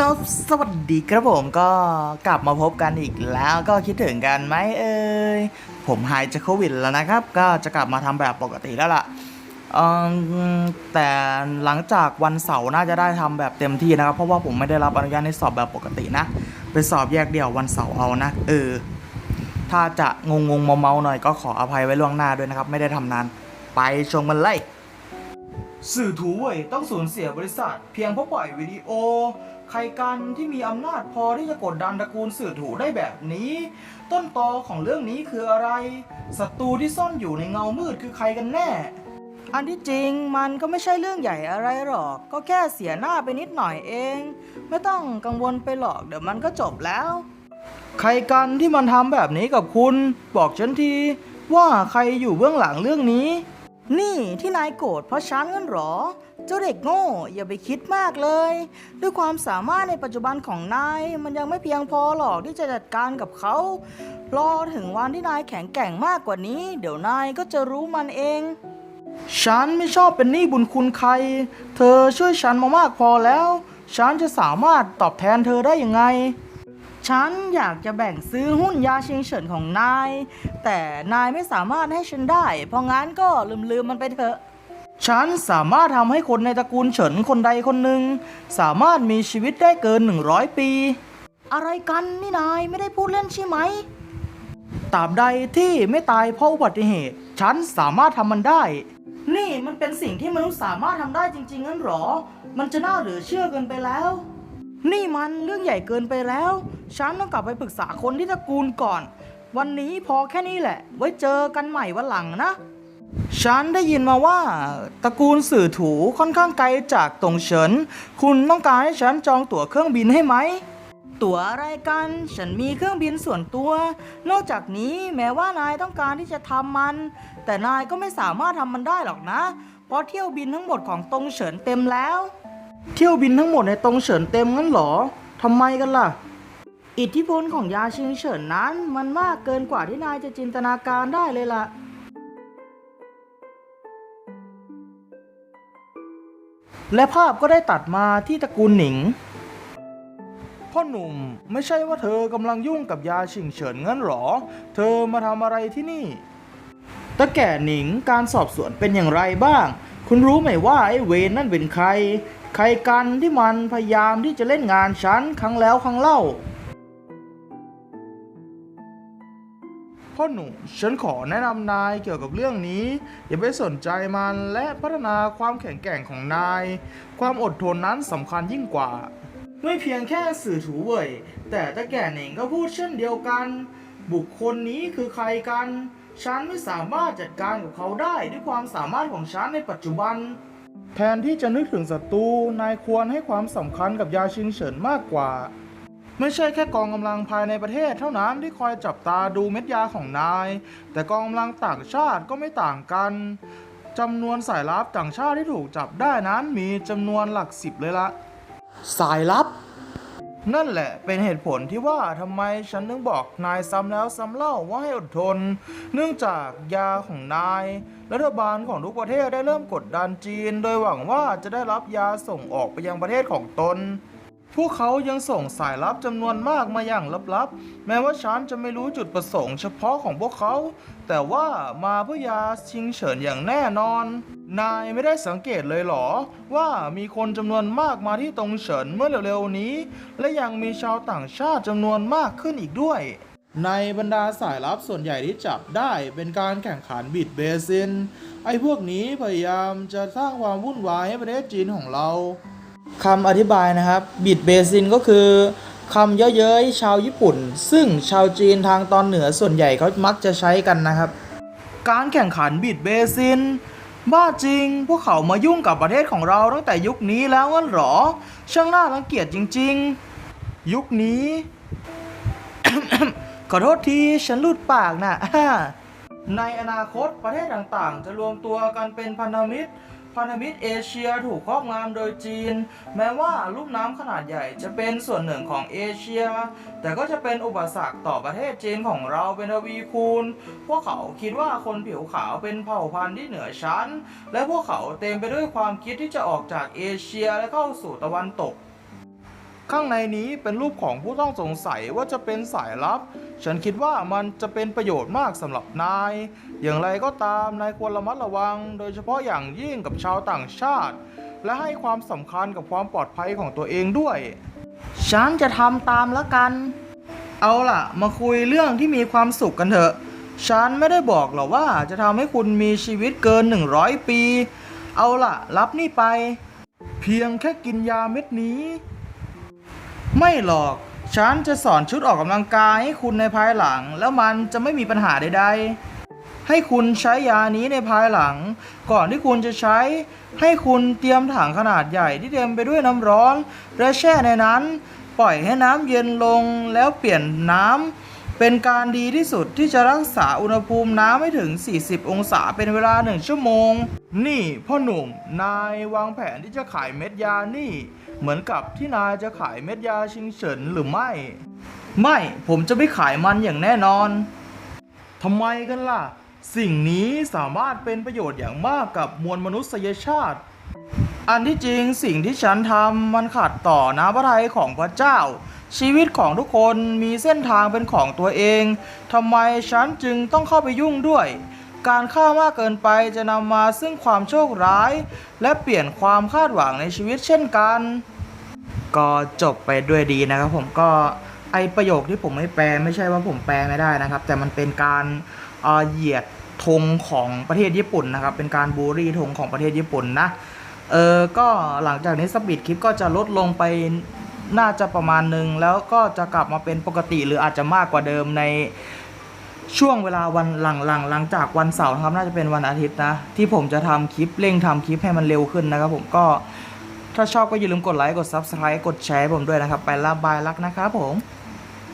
ก็สวัสดีครับผมก็กลับมาพบกันอีกแล้วก็คิดถึงกันไหมเอ่ยผมหายจากโควิดแล้วนะครับ ก็จะกลับมาทำแบบปกติแล้วล่ะแต่หลังจากวันเสาร์น่าจะได้ทำแบบเต็มที่นะครับ เพราะว่าผมไม่ได้รับอนุญาตให้สอบแบบปกตินะไปสอบแยกเดี่ยววันเสาร์เอานะเออถ้าจะงงงเมาๆหน่อยก็ขออภัยไว้ล่วงหน้าด้วยนะครับ ไม่ได้ทำนานไปชมมันเลยสื่อถูเว่ยต้องสูญเสียบริษัท เพียงเพราะปล่อยวิดีโอ ใครกันที่มีอำนาจพอที่จะกดดันตระกูลสื่อถูได้แบบนี้ ต้นตอของเรื่องนี้คืออะไรศัตรูที่ซ่อนอยู่ในเงามืดคือใครกันแน่ อันที่จริงมันก็ไม่ใช่เรื่องใหญ่อะไรหรอก ก็แค่เสียหน้าไปนิดหน่อยเอง ไม่ต้องกังวลไปหรอกเดี๋ยวมันก็จบแล้ว ใครกันที่มันทำแบบนี้กับคุณ บอกฉันทีว่าใครอยู่เบื้องหลังเรื่องนี้ นี่ที่นายโกรธเพราะฉันงั้นหรอ เจ้าเด็กโง่ อย่าไปคิดมากเลย ด้วยความสามารถในปัจจุบันของนาย มันยังไม่เพียงพอหรอกที่จะจัดการกับเขา รอถึงวันที่นายแข็งแกร่งมากกว่านี้ เดี๋ยวนายก็จะรู้มันเอง ฉันไม่ชอบเป็นหนี้บุญคุณใคร เธอช่วยฉันมามากพอแล้ว ฉันจะสามารถตอบแทนเธอได้ยังไงฉันอยากจะแบ่งซื้อหุ้นยาชิงเฉินของนาย แต่นายไม่สามารถให้ฉันได้ เพราะงั้นก็ลืมๆมันไปเถอะ ฉันสามารถทำให้คนในตระกูลเฉินคนใดคนหนึ่ง สามารถมีชีวิตได้เกิน 100 ปี อะไรกันนี่นายไม่ได้พูดเล่นใช่ไหมตราบใดที่ไม่ตายเพราะอุบัติเหตุ ฉันสามารถทำมันได้ นี่มันเป็นสิ่งที่มนุษย์สามารถทำได้จริงๆงั้นหรอ มันจะน่าเหลือเชื่อเกินไปแล้ว นี่มันเรื่องใหญ่เกินไปแล้ว ฉันต้องกลับไปปรึกษาคนที่ตระกูลก่อน วันนี้พอแค่นี้แหละ ไว้เจอกันใหม่วันหลังนะ ฉันได้ยินมาว่าตระกูลสื่อถูค่อนข้างไกลจากตงเฉิน คุณต้องการให้ฉันจองตั๋วเครื่องบินให้ไหม ตั๋วอะไรกัน ฉันมีเครื่องบินส่วนตัว นอกจากนี้แม้ว่านายต้องการที่จะทำมัน แต่นายก็ไม่สามารถทำมันได้หรอกนะ เพราะเที่ยวบินทั้งหมดของตงเฉินเต็มแล้ว เที่ยวบินทั้งหมดในตงเฉินเต็มงั้นเหรอทำไมกันล่ะ อิทธิพลของยาชิงเฉินนั้น มันมากเกินกว่าที่นายจะจินตนาการได้เลยล่ะ และภาพก็ได้ตัดมาที่ตระกูลหนิง พ่อหนุ่มไม่ใช่ว่าเธอกำลังยุ่งกับยาชิงเฉินงั้นหรอ เธอมาทำอะไรที่นี่ ตะแก่หนิงการสอบสวนเป็นอย่างไรบ้าง คุณรู้ไหมว่าไอ้เวนนั่นเป็นใคร ใครกันที่มันพยายามที่จะเล่นงานฉันครั้งแล้วครั้งเล่า พ่อหนุ่มฉันขอแนะนำนายเกี่ยวกับเรื่องนี้ อย่าไปสนใจมันและพัฒนาความแข็งแกร่งของนาย ความอดทนนั้นสำคัญยิ่งกว่า ไม่เพียงแค่สื่อถูเว่ยแต่ตะแก่หนิงก็พูดเช่นเดียวกัน บุคคลนี้คือใครกัน ฉันไม่สามารถจัดการกับเขาได้ด้วยความสามารถของฉันในปัจจุบัน แทนที่จะนึกถึงศัตรูนายควรให้ความสำคัญกับยาชิงเฉินมากกว่า ไม่ใช่แค่กองกำลังภายในประเทศเท่านั้นที่คอยจับตาดูเม็ดยาของนาย แต่กองกำลังต่างชาติก็ไม่ต่างกันจำนวนสายลับต่างชาติที่ถูกจับได้นั้นมีจำนวนหลักสิบเลยละ สายลับ นั่นแหละเป็นเหตุผลที่ว่าทำไมฉันนึงบอกนายซ้ำแล้วซ้ำเล่าว่าให้อดทน เนื่องจากยาของนาย รัฐบาลของทุกประเทศได้เริ่มกดดันจีน โดยหวังว่าจะได้รับยาส่งออกไปยังประเทศของตน พวกเขายังส่งสายลับจำนวนมากมาอย่างลับๆ แม้ว่าฉันจะไม่รู้จุดประสงค์เฉพาะของพวกเขา แต่ว่ามาเพื่อยาชิงเฉินอย่างแน่นอน นายไม่ได้สังเกตเลยเหรอ ว่ามีคนจำนวนมากมาที่ตรงเฉินเมื่อเร็วๆนี้ และยังมีชาวต่างชาติจำนวนมากขึ้นอีกด้วย ในบรรดาสายลับส่วนใหญ่ที่จับได้เป็นการแข่งขันบิดเบซิน ไอ้พวกนี้พยายามจะสร้างความวุ่นวายให้ประเทศจีนของเรา คำอธิบายนะครับ บิดเบซินก็คือคำเย้ยๆชาวญี่ปุ่น ซึ่งชาวจีนทางตอนเหนือส่วนใหญ่เขามักจะใช้กันนะครับ การแข่งขันบิดเบซิน บ้าจริง พวกเขามายุ่งกับประเทศของเราตั้งแต่ยุคนี้แล้วงั้นเหรอ ช่างน่ารังเกียจจริง ๆ ยุคนี้ ขอโทษทีฉันหลุดปากนะในอนาคตประเทศต่างๆ จะรวมตัวกันเป็นพันธมิตร พันธมิตรเอเชียถูกครอบงำโดยจีน แม้ว่าลุ่มน้ำขนาดใหญ่จะเป็นส่วนหนึ่งของเอเชีย แต่ก็จะเป็นอุปสรรคต่อประเทศจีนของเราเป็นทวีคูณ พวกเขาคิดว่าคนผิวขาวเป็นเผ่าพันธุ์ที่เหนือชั้น และพวกเขาเต็มไปด้วยความคิดที่จะออกจากเอเชียและเข้าสู่ตะวันตก ข้างในนี้เป็นรูปของผู้ต้องสงสัยว่าจะเป็นสายลับ ฉันคิดว่ามันจะเป็นประโยชน์มากสำหรับนาย อย่างไรก็ตามนายควรระมัดระวัง โดยเฉพาะอย่างยิ่งกับชาวต่างชาติ และให้ความสำคัญกับความปลอดภัยของตัวเองด้วย ฉันจะทำตามแล้วกัน เอาล่ะ มาคุยเรื่องที่มีความสุขกันเถอะ ฉันไม่ได้บอกหรอกว่าจะทำให้คุณมีชีวิตเกิน 100 ปี เอาล่ะ รับนี่ไป เพียงแค่กินยาเม็ดนี้ ไม่หรอก ฉันจะสอนชุดออกกำลังกายให้คุณในภายหลัง แล้วมันจะไม่มีปัญหาใดๆ ให้คุณใช้ยานี้ในภายหลัง ก่อนที่คุณจะใช้ ให้คุณเตรียมถังขนาดใหญ่ที่เต็มไปด้วยน้ำร้อน และแช่ในนั้น ปล่อยให้น้ำเย็นลงแล้วเปลี่ยนน้ำเป็นการดีที่สุดที่จะรักษาอุณหภูมิน้ำให้ถึง 40 องศาเป็นเวลา1ชั่วโมง นี่พ่อหนุ่ม นายวางแผนที่จะขายเม็ดยานี่ เหมือนกับที่นายจะขายเม็ดยาชิงเฉินหรือไม่ ไม่ผมจะไม่ขายมันอย่างแน่นอนทำไมกันล่ะ สิ่งนี้สามารถเป็นประโยชน์อย่างมากกับมวลมนุษยชาติ อันที่จริงสิ่งที่ฉันทำมันขัดต่อน้ำพระทัยของพระเจ้า ชีวิตของทุกคนมีเส้นทางเป็นของตัวเองทำไมฉันจึงต้องเข้าไปยุ่งด้วย การฆ่ามากเกินไปจะนำมาซึ่งความโชคร้าย และเปลี่ยนความคาดหวังในชีวิตเช่นกัน ก็จบไปด้วยดีนะครับผมก็ไอประโยคที่ผมไม่แปลไม่ใช่ว่าผมแปลไม่ได้นะครับ แต่มันเป็นการเอ่อเหยียดธงของประเทศญี่ปุ่นนะครับ เป็นการบูลลี่ธงของประเทศญี่ปุ่นนะเออก็หลังจากนี้สปีดคลิปก็จะลดลงไปน่าจะประมาณหนึ่งแล้วก็จะกลับมาเป็นปกติหรืออาจจะมากกว่าเดิมใน ช่วงเวลาวันหลังหลังหลังจากวันเสาร์นะครับ น่าจะเป็นวันอาทิตย์นะ ที่ผมจะทำคลิปเร่งทำคลิปให้มันเร็วขึ้นนะครับ ผมก็ถ้าชอบก็อย่าลืมกดไลค์กด Subscribe กดแชร์ผมด้วยนะครับ ไปละบายรักนะครับผม